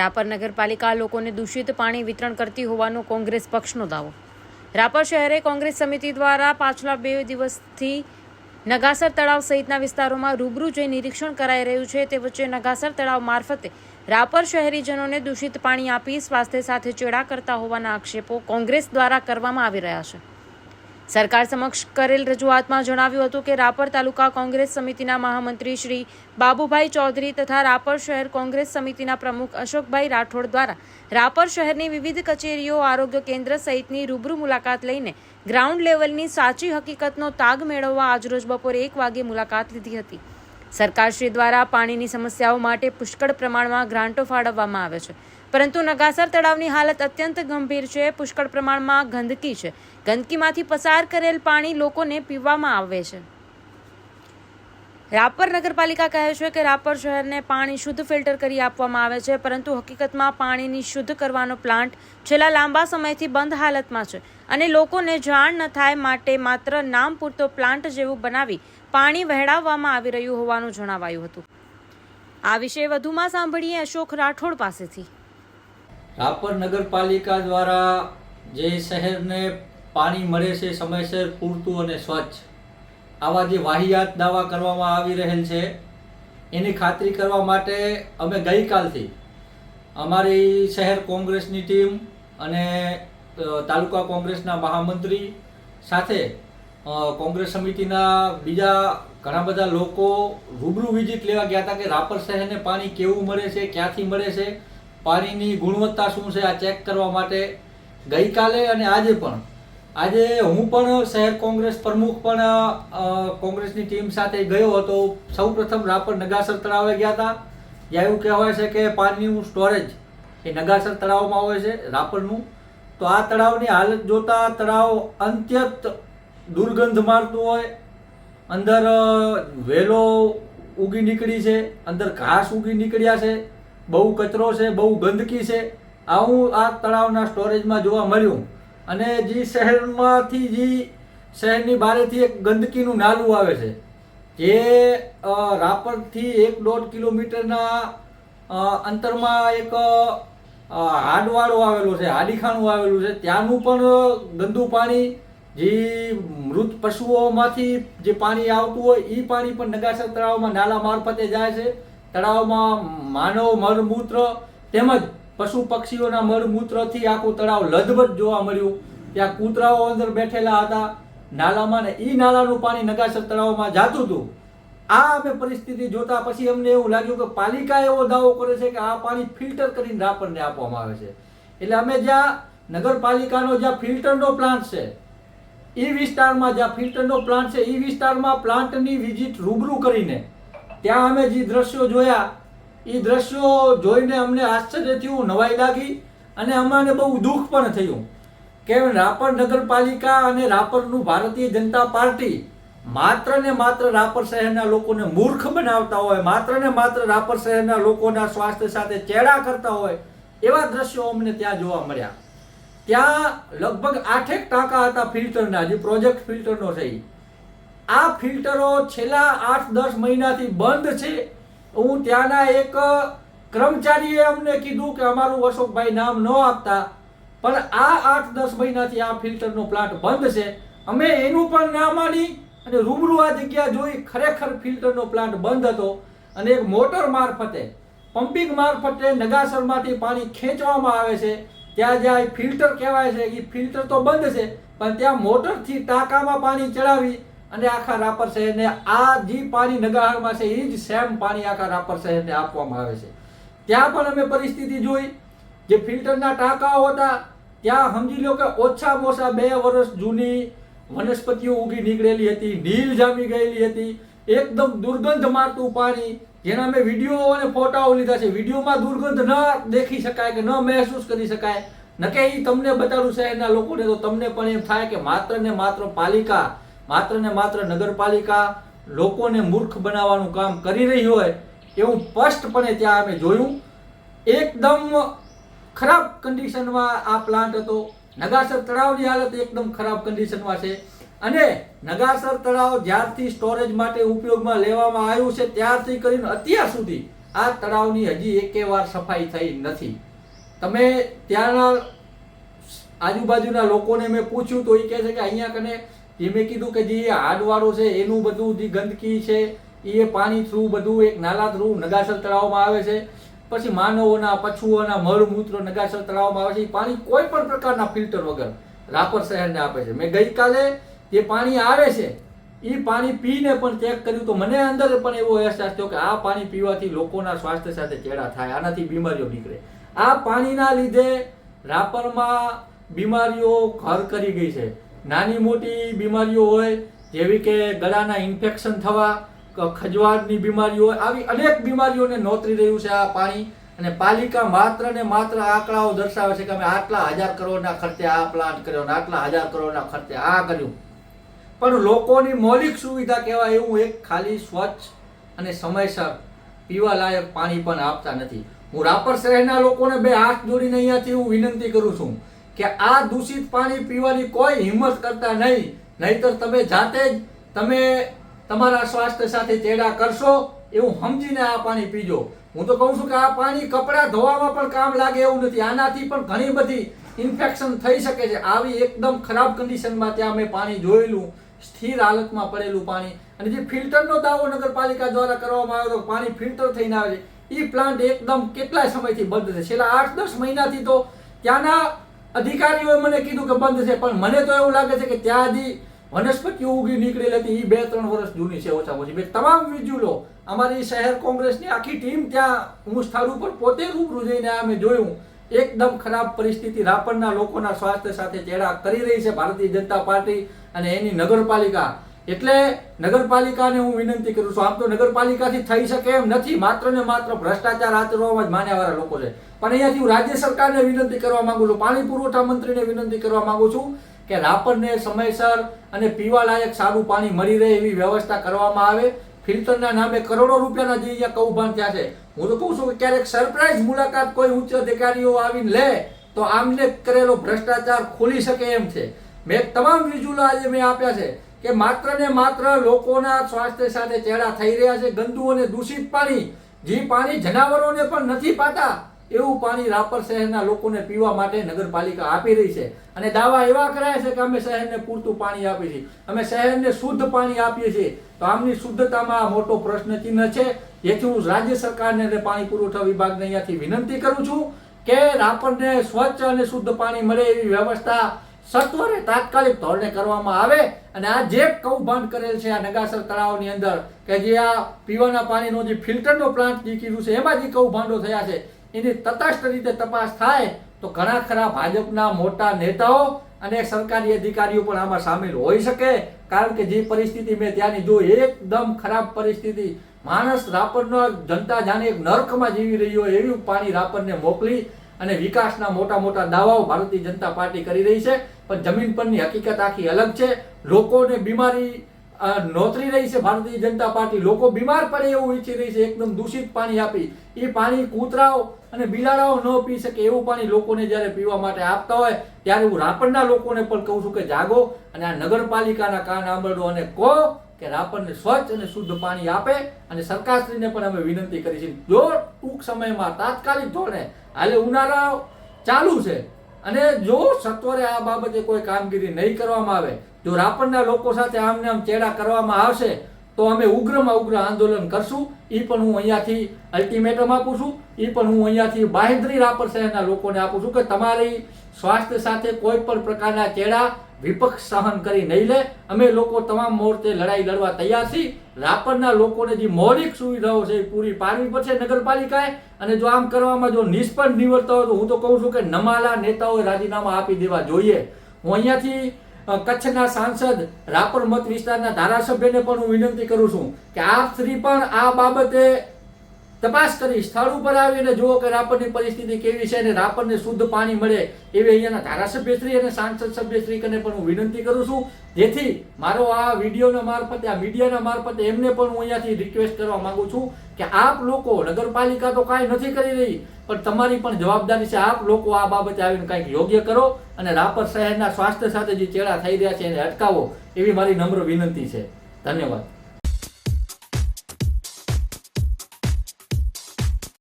રાપર નગરપાલિકા લોકોને દૂષિત પાણી વિતરણ કરતી હોવાનો કોંગ્રેસ પક્ષનો દાવો. રાપર શહેરે કોંગ્રેસ સમિતિ દ્વારા પાછલા બે દિવસથી નગાસર તળાવ સહિતના વિસ્તારોમાં રૂબરૂ જઈ નિરીક્ષણ કરાઈ રહ્યું છે. તે વચ્ચે નગાસર તળાવ મારફતે રાપર શહેરીજનોને દૂષિત પાણી આપી સ્વાસ્થ્ય સાથે ચેડા કરતા હોવાના આક્ષેપો કોંગ્રેસ દ્વારા કરવામાં આવી રહ્યા છે. સરકાર સમક્ષ કરેલ રજૂઆતમાં જણાવ્યું હતું કે રાપર તાલુકા કોંગ્રેસ સમિતિના મહામંત્રી શ્રી બાબુભાઈ ચૌધરી તથા રાપર શહેર કોંગ્રેસ સમિતિના પ્રમુખ અશોકભાઈ રાઠોડ દ્વારા રાપર શહેરની વિવિધ કચેરીઓ આરોગ્ય કેન્દ્ર સહિતની રૂબરૂ મુલાકાત લઈને ગ્રાઉન્ડ લેવલની સાચી હકીકતનો તાગ મેળવવા આજરોજ બપોરે એક વાગે મુલાકાત લીધી હતી. સરકારશ્રી દ્વારા પાણીની સમસ્યાઓ માટે પુષ્કળ પ્રમાણમાં ગ્રાન્ટો ફાળવવામાં આવે છે. પરંતુ નગાસર તળાવની હાલત અત્યંત ગંભીર છે. પુષ્કળ પ્રમાણમાં ગંદકી છે. ગંદકીમાંથી પસાર કરેલ પાણી લોકોને પીવામાં આવે છે. રાપર નગરપાલિકા કહે છે કે રાપર શહેરને પાણી શુદ્ધ ફિલ્ટર કરી આપવામાં આવે છે, પરંતુ હકીકતમાં પાણીની શુદ્ધ કરવાનો પ્લાન્ટ છેલ્લા લાંબા સમયથી બંધ હાલતમાં છે અને લોકોને જાણ ન થાય માટે માત્ર નામ પૂરતો પ્લાન્ટ જેવું બનાવી પાણી વહેડાવવામાં આવી રહ્યું હોવાનું જણાવાયું હતું. આ વિશે વધુમાં સાંભળીએ અશોક રાઠોડ પાસેથી. રાપર નગરપાલિકા દ્વારા જે શહેરને પાણી મળે છે સમયસર પૂરતું અને સ્વચ્છ, આવા જે વાહિયાત દાવા કરવામાં આવી રહેલ છે, એની ખાતરી કરવા માટે અમે ગઈકાલથી અમારી શહેર કોંગ્રેસની ટીમ અને તાલુકા કોંગ્રેસના મહામંત્રી સાથે કોંગ્રેસ સમિતિના બીજા ઘણા બધા લોકો રૂબરૂ વિઝિટ લેવા ગયા હતા કે રાપર શહેરને પાણી કેવું મળે છે, ક્યાંથી મળે છે પાણીની ગુણવત્તા શું છે આ ચેક કરવા માટે ગઈકાલે અને આજે પણ. આજે હું પણ શહેર કોંગ્રેસ પ્રમુખ પણ કોંગ્રેસની ટીમ સાથે ગયો હતો. સૌપ્રથમ રાપર નગાસર તળાવે ગયા હતા. જ્યાં એવું કહેવાય છે કે પાણીનું સ્ટોરેજ એ નગાસર તળાવમાં હોય છે, રાપરનું. તો આ તળાવની હાલત જોતા તળાવ અંત્યત દુર્ગંધ મારતું હોય. અંદર વેલો ઉગી નીકળી છે. અંદર ઘાસ ઉગી નીકળ્યા છે. બહુ કચરો છે, બહુ ગંદકી છે, આવું આ તળાવના સ્ટોરેજમાં જોવા મળ્યું. અને જે શહેરમાંથી જે શહેરની બારેથી એક ગંદકીનું નાલું આવે છે, જે રાપરથી એક દોઢ કિલોમીટરના અંતરમાં એક હાડવાળો આવેલો છે હાડીખાનું આવેલું છે, ત્યાંનું પણ ગંદુ પાણી, જે મૃત પશુઓમાંથી જે પાણી આવતું હોય એ પાણી પણ નગાસર તળાવમાં નાલા મારફતે જાય છે. તળાવમાં માનવ મળમૂત્ર તેમજ પશુ પક્ષીઓના મળમૂત્રથી આખું તળાવ લથબથ જોવા મળ્યું. ત્યાં કૂતરાઓ અંદર બેઠેલા હતા. નાલામાં ને એ નાલાનું પાણી નગાસર તળાવમાં જાતું હતું. આ અમે પરિસ્થિતિ જોતા પછી અમને એવું લાગ્યું કે પાલિકા એવો દાવો કરે છે કે આ પાણી ફિલ્ટર કરીને રાપરને આપવામાં આવે છે. એટલે અમે જ્યાં નગરપાલિકાનો જ્યાં ફિલ્ટરનો પ્લાન્ટ છે એ વિસ્તારમાં જ્યાં ફિલ્ટરનો પ્લાન્ટ છે એ વિસ્તારમાં પ્લાન્ટની વિઝિટ રૂબરૂ કરીને ત્યાં અમે જે દ્રશ્યો જોયા, એ દ્રશ્યો જોઈને અમને આશ્ચર્ય થયું, નવાઈ લાગી અને અમારે બહુ દુઃખ પણ થયું કે રાપર નગરપાલિકા અને રાપરનું ભારતીય જનતા પાર્ટી માત્ર ને માત્ર રાપર શહેરના લોકોને મૂર્ખ બનાવતા હોય, માત્ર ને માત્ર રાપર શહેરના લોકોના સ્વાસ્થ્ય સાથે ચેડા કરતા હોય, એવા દ્રશ્યો અમને ત્યાં જોવા મળ્યા ત્યાં લગભગ આઠેક ટાંકા હતા ફિલ્ટરના, જે પ્રોજેક્ટ ફિલ્ટરનો છે ઈ. આ ફિલ્ટરો છેલ્લા આઠ દસ મહિનાથી બંધ છે. હું ત્યાંના એક કર્મચારીએ અમને કીધું કે અમારું અશોકભાઈ નામ ન આપતા. પણ આ આઠ દસ મહિનાથી આ ફિલ્ટરનો પ્લાન્ટ બંધ છે. અમે એનું પણ ના માની અને રૂબરૂ આ જગ્યા જોઈ ખરેખર ફિલ્ટરનો પ્લાન્ટ બંધ હતો અને એક મોટર મારફતે પમ્પિંગ મારફતે નગાસરમાંથી પાણી ખેંચવામાં આવે છે. ત્યાં જ્યાં ફિલ્ટર કહેવાય છે, એ ફિલ્ટર તો બંધ છે, પણ ત્યાં મોટરથી ટાંકામાં પાણી ચડાવી અને આખા રાપર શહેરને આ જે પાણી નગાહરમાં છે, એ જ સેમ પાણી આખા રાપર શહેરને આપવામાં આવે છે. ત્યાં પણ અમે પરિસ્થિતિ જોઈ, જે ફિલ્ટરના ટાંકાઓ હતા, ત્યાં સમજી લો કે ઓછામાં ઓછા બે વર્ષ જૂની વનસ્પતિઓ ઉગી નીકળેલી હતી, નીલ જામી ગયેલી હતી, એકદમ દુર્ગંધ મારતું પાણી. જેના મેં વીડિયો અને ફોટાઓ લીધા છે. વિડીયોમાં દુર્ગંધ ન દેખી શકાય કે ન મહેસૂસ કરી શકાય. નકે એ તમને બતાડું શહેરના લોકોને, તો તમને પણ એમ થાય કે માત્ર ને માત્ર પાલિકા માત્ર ને માત્ર નગરપાલિકા લોકોને મૂર્ખ બનાવવાનું કામ કરી રહી હોય એવું સ્પષ્ટપણે ત્યાં અમે જોયું. એકદમ ખરાબ કન્ડિશનમાં આ પ્લાન્ટ હતો. નગાસર તળાવની હાલત એકદમ ખરાબ કન્ડિશનમાં છે. અને નગાસર તળાવ જ્યારથી સ્ટોરેજ માટે ઉપયોગમાં લેવામાં આવ્યું છે, ત્યારથી કરીને અત્યાર સુધી આ તળાવની હજી એકે વાર સફાઈ થઈ નથી. તમે ત્યાંના આજુબાજુના લોકોને મેં પૂછ્યું તો એ કહે છે કે અહીંયા કને જે મેં કીધું કે જે હાડવાળું છે, એનું બધું જે ગંદકી છે એ પાણી થ્રુ બધું એક નાલા થ્રુ નગાસર તળાવમાં આવે છે. પછી માનવોના, પશુઓના, મળમૂત્ર નગાસર તળાવમાં આવે છે. એ પાણી કોઈ પણ પ્રકારના ફિલ્ટર વગર રાપર શહેરને આપે છે. મેં ગઈકાલે જે પાણી આવે છે એ પાણી પીને પણ ચેક કર્યું તો મને અંદર પણ એવો અહેસાસ થયો કે આ પાણી પીવાથી લોકોના સ્વાસ્થ્ય સાથે ચેડા થાય, આનાથી બીમારીઓ નીકળે. આ પાણીના લીધે રાપરમાં બીમારીઓ ઘર કરી ગઈ છે. નાની મોટી બીમારીઓ હોય, જેવી કે ગળાના ઇન્ફેક્શન થવા ખજવાળની બીમારીઓ હોય, આવી અનેક બીમારીઓને નોતરી રહ્યું છે આ પાણી. અને પાલિકા માત્ર ને માત્ર આંકડાઓ દર્શાવે છે કે અમે આટલા હજાર કરોડના ખર્ચે આ પ્લાન્ટ કર્યો ને આટલા હજાર કરોડના ખર્ચે આ કર્યું. પણ લોકોની મૌલિક સુવિધા કહેવાય એવું એક ખાલી સ્વચ્છ અને સમયસર પીવા લાયક પાણી પણ આપતા નથી. હું રાપર શહેરના લોકોને બે હાથ જોડીને અહીંયાથી હું વિનંતી કરું છું કે આ દૂષિત પાણી પીવાની કોઈ હિંમત કરતા નહીં. નહીતર તમે જાતે જ તમે તમારા સ્વાસ્થ્ય સાથે ચેડા કરશો એવું સમજીને આ પાણી પીજો. હું તો કહું છું કે આ પાણી કપડાં ધોવામાં પણ કામ લાગે એવું નથી. આનાથી પણ ઘણી બધી ઇન્ફેક્શન થઈ શકે છે. આવી એકદમ ખરાબ કન્ડિશનમાં ત્યાં મેં પાણી જોયેલું, સ્થિર હાલતમાં પડેલું પાણી. અને જે ફિલ્ટરનો દાવો નગરપાલિકા દ્વારા કરવામાં આવ્યો તો પાણી ફિલ્ટર થઈને આવે છે. એ પ્લાન્ટ એકદમ કેટલાય સમયથી બંધ છે. છેલ્લા આઠ દસ મહિનાથી તો ત્યાંના અધિકારીઓએ મને કીધું કે બંધ છે, પણ મને તો એવું લાગે છે કે ત્યાં હજી વનસ્પતિઓ ઉગી નીકળેલી હતી એ બે ત્રણ વર્ષ જૂની છે ઓછા. ઓછી તમામ વિજ્યુલો, અમારી શહેર કોંગ્રેસની આખી ટીમ ત્યાં હું સ્થળ ઉપર પોતે રૂબરૂ જઈને આ મેં જોયું. એકદમ ખરાબ પરિસ્થિતિ રાપરના લોકોના સ્વાસ્થ્ય સાથે ચેડા કરી રહી છે ભારતીય જનતા પાર્ટી અને એની નગરપાલિકા. એટલે નગરપાલિકાને હું વિનંતી કરું છું, આમ તો નગરપાલિકાથી થઈ શકે એમ નથી, માત્ર ને માત્ર ભ્રષ્ટાચાર આચરવામાં જ માન્યાવાળા લોકો છે. પણ અહીંયાથી હું રાજ્ય સરકારને વિનંતી કરવા માંગુ છું, પાણી પુરવઠા મંત્રીને વિનંતી કરવા માંગુ છું કે રાપરને સમયસર અને પીવાલાયક સારું પાણી મળી રહે એવી વ્યવસ્થા કરવામાં આવે. ફિલ્ટરના નામે કરોડો રૂપિયાના જે અહીંયા કૌભાંડ થયા છે. હું તો કહું છું કે ક્યારેક સરપ્રાઇઝ મુલાકાત કોઈ ઉચ્ચ અધિકારીઓ આવીને લે, તો આમને કરેલો ભ્રષ્ટાચાર ખોલી શકે એમ છે. મેં તમામ વિજુલો આજે મેં આપ્યા છે. કે માત્ર ને માત્ર લોકોના સ્વાસ્થ્ય સાથે ચેડા થઈ રહ્યા છે, ગંદુ અને દૂષિત પાણી. જે પાણી જનાવરોને પણ નથી પાતા, એવું પાણી રાપર શહેરના લોકોને પીવા માટે નગરપાલિકા આપી રહી છે. અને દાવા એવા કરાય છે કે અમે શહેરને પૂરતું પાણી આપીએ છીએ. અમે શહેરને શુદ્ધ પાણી આપીએ છીએ. તો આમની શુદ્ધતામાં મોટો પ્રશ્ન ચિહ્ન છે. જેથી હું રાજ્ય સરકારને અને પાણી પુરવઠા વિભાગને અહીંયાથી વિનંતી કરું છું કે રાપરને સ્વચ્છ અને શુદ્ધ પાણી મળે એવી વ્યવસ્થા સત્વરે તાત્કાલિક ધોરણે કરવામાં આવે અને આ જે કૌભાંડ કરેલ છે, આ નગાસર તળાવની અંદર, કે જે આ પીવાના પાણીનો જે ફિલ્ટરનો પ્લાન્ટ કીધું છે, એમાં જે કૌભાંડો થયા છે. એની તટસ્થ રીતે તપાસ થાય તો ઘણા ખરા ભાજપના મોટા નેતાઓ અને સરકારી અધિકારીઓ પણ આમાં સામેલ હોઈ શકે, કારણ કે જે પરિસ્થિતિ મેં ત્યાંની જોઈ, એકદમ ખરાબ પરિસ્થિતિ. માણસ રાપરનો, જનતા જાણે એક નર્કમાં જીવી રહ્યો એવું પાણી રાપરને મોકલી અને વિકાસના મોટા મોટા દાવાઓ ભારતીય જનતા પાર્ટી કરી રહી છે, પણ જમીન પરની હકીકત આખી અલગ છે. લોકોને બીમારી નોતરી રહી છે ભારતીય જનતા પાર્ટી. લોકો બીમાર પડે એવું ઈચ્છી રહી છે, એકદમ દૂષિત પાણી આપી. એ પાણી કૂતરાઓ અને બિલાડાઓ ન પી શકે એવું પાણી લોકોને જ્યારે પીવા માટે આપતા હોય, ત્યારે હું રાપરના લોકોને પણ કહું છું કે જાગો અને આ નગરપાલિકાના કાન આંબળો અને કહો કે રાપરને સ્વચ્છ અને શુદ્ધ પાણી આપે અને સરકારશ્રીને પણ અમે વિનંતી કરી છે. જો ટૂંક સમયમાં તાત્કાલિક ધોરણે હાલે ઉનાળા ચાલુ છે. અને જો સત્વરે આ બાબતે કોઈ કામગીરી નહીં કરવામાં આવે, જો રાપરના લોકો સાથે આમને આમ ચેડા કરવામાં આવશે, તો અમે ઉગ્રમાં ઉગ્ર આંદોલન કરશું. એ પણ હું અહીંયાથી અલ્ટિમેટમ આપું છું. એ પણ હું અહીંયાથી બાહેંધરી રાપર શહેરના લોકોને આપું છું કે તમારી સ્વાસ્થ્ય સાથે કોઈ પણ પ્રકારના ચેડા વિપક્ષ સહન કરી નહીં લે, અમે લોકો તમામ મોરચે લડાઈ લડવા તૈયાર છીએ. રાપરના લોકોને જે મૌલિક સુવિધાઓ છે એ પૂરી પાડવી પડશે નગરપાલિકાએ. અને જો આમ કરવામાં જો નિષ્ફળ નિવડતા હોય તો હું તો કહું છું કે નમાલા નેતાઓએ રાજીનામા આપી દેવા જોઈએ. હું અહીંયાથી કચ્છના સાંસદ, રાપર મત વિસ્તારના ધારાસભ્યને પણ હું વિનંતી કરું છું કે આપ શ્રી પણ આ બાબતે તપાસ કરી, સ્થળ ઉપર આવીને જુઓ કે રાપરની પરિસ્થિતિ કેવી છે અને રાપરને શુદ્ધ પાણી મળે એવી અહીંયાના ધારાસભ્યશ્રી અને સાંસદ સભ્યશ્રી કને પણ હું વિનંતી કરું છું. જેથી મારો આ વિડીયોના મારફતે, આ મીડિયાના મારફતે એમને પણ હું અહીંયાથી રિક્વેસ્ટ કરવા માંગુ છું કે આપ લોકો નગરપાલિકા તો કાંઈ નથી કરી રહી, પણ તમારી પણ જવાબદારી છે આપ લોકો આ બાબતે આવીને કંઈક યોગ્ય કરો અને રાપર શહેરના સ્વાસ્થ્ય સાથે જે ચેડા થઈ રહ્યા છે એને અટકાવો એવી મારી નમ્ર વિનંતી છે. ધન્યવાદ.